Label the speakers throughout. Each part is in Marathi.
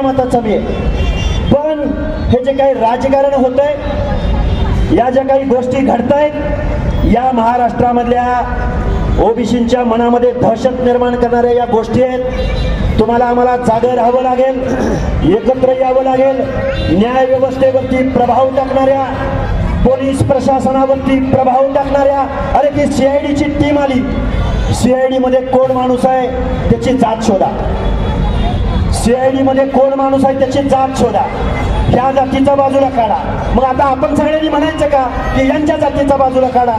Speaker 1: या मताचा मी आहे. पण हे जे काही राजकारण होत आहे या ज्या काही गोष्टी घडत आहेत या महाराष्ट्रामधल्या ओबीसींच्या मनामध्ये दहशत निर्माण करणाऱ्या या गोष्टी आहेत. तुम्हाला आम्हाला जागे राहावं लागेल एकत्र यावं लागेल. न्याय व्यवस्थेवरती प्रभाव टाकणाऱ्या पोलीस प्रशासनावरती प्रभाव टाकणाऱ्या अरे ती सीआयडीची टीम आली. सीआयडी मध्ये कोण माणूस आहे त्याची जात शोधा. सीआयडी मध्ये कोण माणूस आहे त्याची जात शोधा. ह्या जातीचा बाजूला काढा. मग आता आपण सगळ्यांनी म्हणायचं का की यांच्या जातीचा बाजूला काढा.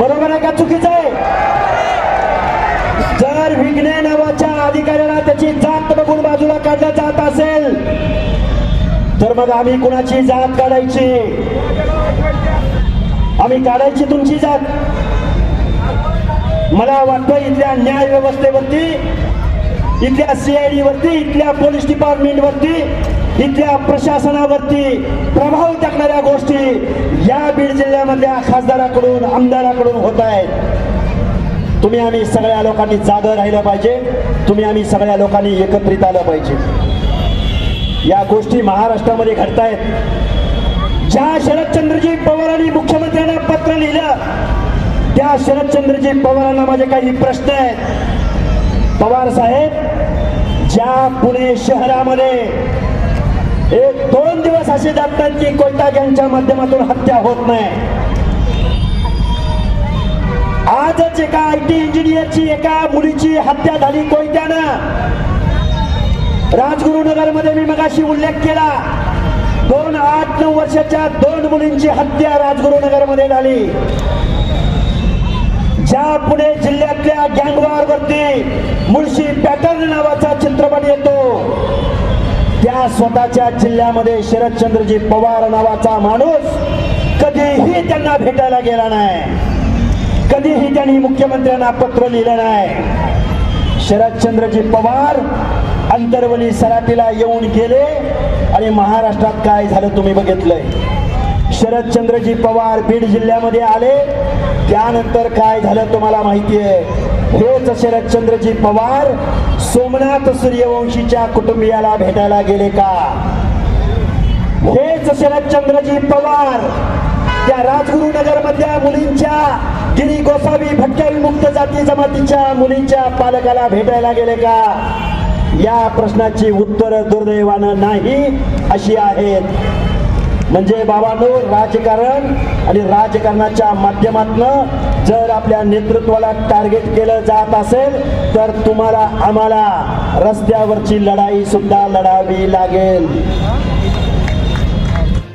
Speaker 1: बरोबर आहे का? चुकीचं आहे. जर विघ्ने नावाच्या अधिकाऱ्याला त्याची जात बघून बाजूला काढलं जात असेल तर मग आम्ही कुणाची जात काढायची? आम्ही काढायची तुमची जात. मला वाटतं इथल्या न्याय व्यवस्थेवरती इथल्या सीआयडी वरती इथल्या पोलीस डिपार्टमेंट वरती इथल्या प्रशासनावरती प्रभाव टाकणाऱ्या गोष्टी या बीड जिल्ह्यामधल्या खासदाराकडून आमदाराकडून होत आहेत. तुम्ही आम्ही सगळ्या लोकांनी जागं राहिलं पाहिजे. तुम्ही आम्ही सगळ्या लोकांनी एकत्रित आलं पाहिजे. या गोष्टी महाराष्ट्रामध्ये घडत आहेत ज्या शरदचंद्रजी पवारांनी मुख्यमंत्र्यांना पत्र लिहिलं त्या शरदचंद्रजी पवारांना माझे काही प्रश्न आहेत. पवार साहेब ज्या पुणे शहरामध्ये एक दोन दिवस असे जातात की कोयता गँगच्या माध्यमातून हत्या होत नाही. आजच एका आय टी इंजिनियरची एका मुलीची हत्या झाली कोयत्यानं. राजगुरुनगरमध्ये मी मगाशी उल्लेख केला. दोन आठ नऊ वर्षाच्या दोन मुलींची हत्या राजगुरुनगरमध्ये झाली. ज्या पुणे जिल्ह्यातल्या गँगवार वरती आपल्या स्वतःच्या जिल्ह्यामध्ये शरदचंद्रजी पवार नावाचा माणूस कधीही त्यांना भेटायला गेला नाही. कधीही त्यांनी मुख्यमंत्र्यांना पत्र लिहिलं नाही. शरदचंद्रजी पवार अंतरवली सराटीला येऊन गेले आणि महाराष्ट्रात काय झालं तुम्ही बघितलंय. शरदचंद्रजी पवार बीड जिल्ह्यामध्ये आले. त्यानंतर काय झालं तुम्हाला माहिती आहे हेच शरदचंद्रजी पवार सोमनाथ सूर्यवंशीच्या कुटुंबियाला भेटायला गेले का? हेच शरदचंद्रजी पवार त्या राजगुरुनगर मधल्या मुलींच्या गिरी गोसावी भटक्या विमुक्त जाती जमातीच्या मुलींच्या पालकाला भेटायला गेले का? या प्रश्नाची उत्तर दुर्दैवानं नाही अशी आहेत. म्हणजे बाबांनो राजकारण आणि राजकारणाच्या माध्यमातून जर आपल्या नेतृत्वाला टार्गेट केलं जात असेल तर तुम्हाला आम्हाला रस्त्यावरची लढाई सुद्धा लढावी लागेल.